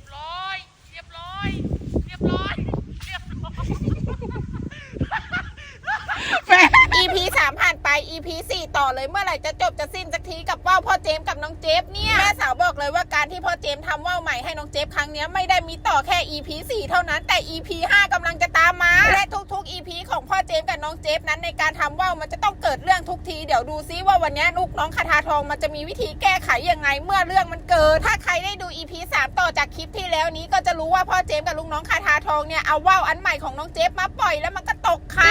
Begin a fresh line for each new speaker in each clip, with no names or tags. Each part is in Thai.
ียบร้อย เรียบร้อย เรียบร้อย เรียบร้อย
EP สามผ่านไป EP สี่ต่อเลยเมื่อไหร่จะจบจะสิ้นสักทีกับว่าวพ่อเจมกับน้องเจฟเนี่ยแม่สาวบอกเลยว่าการที่พ่อเจมทำว่าวใหม่ให้น้องเจฟครั้งนี้ไม่ได้มีต่อแค่ EP สี่เท่านั้นแต่ EP ห้ากำลังจะตามมา และทุกๆ EP ของพ่อเจมกับน้องเจฟนั้นในการทำว่าวมันจะต้องเกิดเรื่องทุกทีเดี๋ยวดูซิว่าวันนี้ลูกน้องคาทาทองมันจะมีวิธีแก้ไขยังไงเมื่อเรื่องมันเกิด ถ้าใครได้ดู EP สามต่อจากคลิปที่แล้วนี้ก็จะรู้ว่าพ่อเจมกับลูกน้องคาทาทองเนี่ยเอาว่าวอันใหม่ของน้องเจฟมาปล่อยแล้วมันก็ตกค่ะ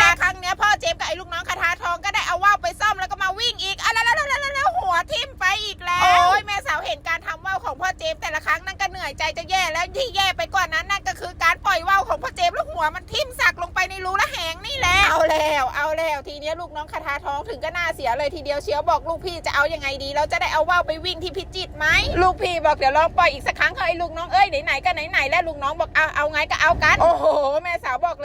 มส์แต่ละครั้งนั่นก็เหนื่อยใจจะแย่แล้วที่แย่ไปกว่านั้นนั่นก็คือการปล่อยว่าวของพ่อเจมส์แล้วหัวมันทิ่มสักลงไปในรูละแหงนี่แหละ เอาแล้วเอาแล้วทีเนี้ยลูกน้องคาทาทองถึงก็น่าเสียเลยทีเดียวเชียวบอกลูกพี่จะเอายังไงดีเราจะได้เอาว่าวไปวิ่งที่พิจิตรไหมลูกพี่บอกเดี๋ยวลองปล่อยอีกสักครั้งเฮ้ยลูกน้องเอ้ยไหนๆก็ไหนๆแล้วลูกน้องบอกเอาเอาไงก็เอากันโอ้โหแม่สาวบอก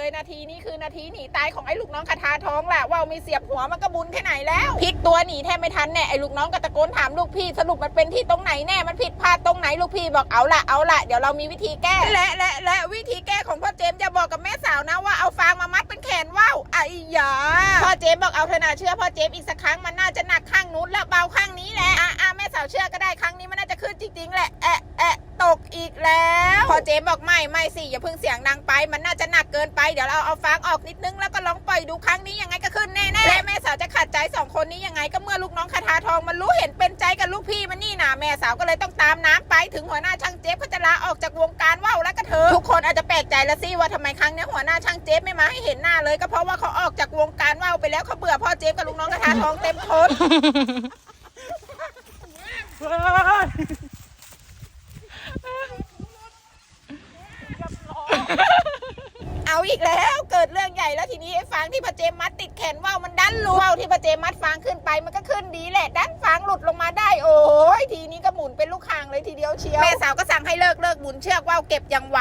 เลยนาทีนี้คือนาทีหนีตายของไอ้ลูกน้องคาทาทองแหละว่าวมีเสียบหัวมันก็บุญแค่ไหนแล้วพลิกตัวหนีแทบไม่ทันแน่ไอ้ลูกน้องก็ตะโกนถามลูกพี่สรุปมันเป็นที่ตรงไหนแน่มันผิดพลาดตรงไหนลูกพี่บอกเอาละเอาละเดี๋ยวเรามีวิธีแก้และและและวิธีแก้ของพ่อเจมส์จะบอกกับแม่สาวนะว่าเอาฟางมามัดเป็นแขนว่าวไอ้ยาพ่อเจมส์บอกเอาเถอะนะเชื่อพ่อเจมส์อีกสักครั้งมันน่าจะหนักข้างนู้นและเบาข้างนี้แหละอะอะแม่สาวเชื่อก็ได้ครั้งนี้มันน่าจะขึ้นจริงๆแหละแอะแอะตกอีกแล้วพ่อเจมส์บอกไม่ไม่สิอย่าเพิ่งเสียงดังไปมันน่าจะหนัก เกินไปเดี๋ยวเราเอาฟางออกนิดนึงแล้วก็ลองปล่อยดูครั้งนี้ยังไงก็ขึ้นแน่ๆและแม่สาวจะขัดใจสองคนนี้ยังไงก็เมื่อลูกน้องคาทาทองมันรู้เห็นเป็นใจกับลูกพี่มันนี่นะแม่สาวก็เลยต้องตามน้ำไปถึงหัวหน้าช่างเจฟเขาจะลาออกจากวงการว่าวแล้วก็เธอทุกคนอาจจะแปลกใจละสิว่าทำไมครั้งเนี้ยหัวหน้าช่างเจฟไม่มาให้เห็นหน้าเลยก็เพราะว่าเขาออกจากวงการว่าวไปแล้วเขาเบื่อพ่อเจฟกับลูกน้องคาทาทองเต็มทน เอา อีกแล้วเกิดเรื่องใหญ่แล้วทีนี้ไอ้ฟางที่พระเจมมัดติดแขนว่าวมันดันหลุดว่าวที่พระเจมมัดฟางขึ้นไปมันก็ขึ้นดีแหละดันฟางหลุดลงมาได้โอ้ยทีนี้ก็หมุนเป็นลูกคางเลยทีเดียวเชียวแม่สาวก็สั่งให้เลิกเลิกหมุนเชือกว่าวเก็บอย่างไว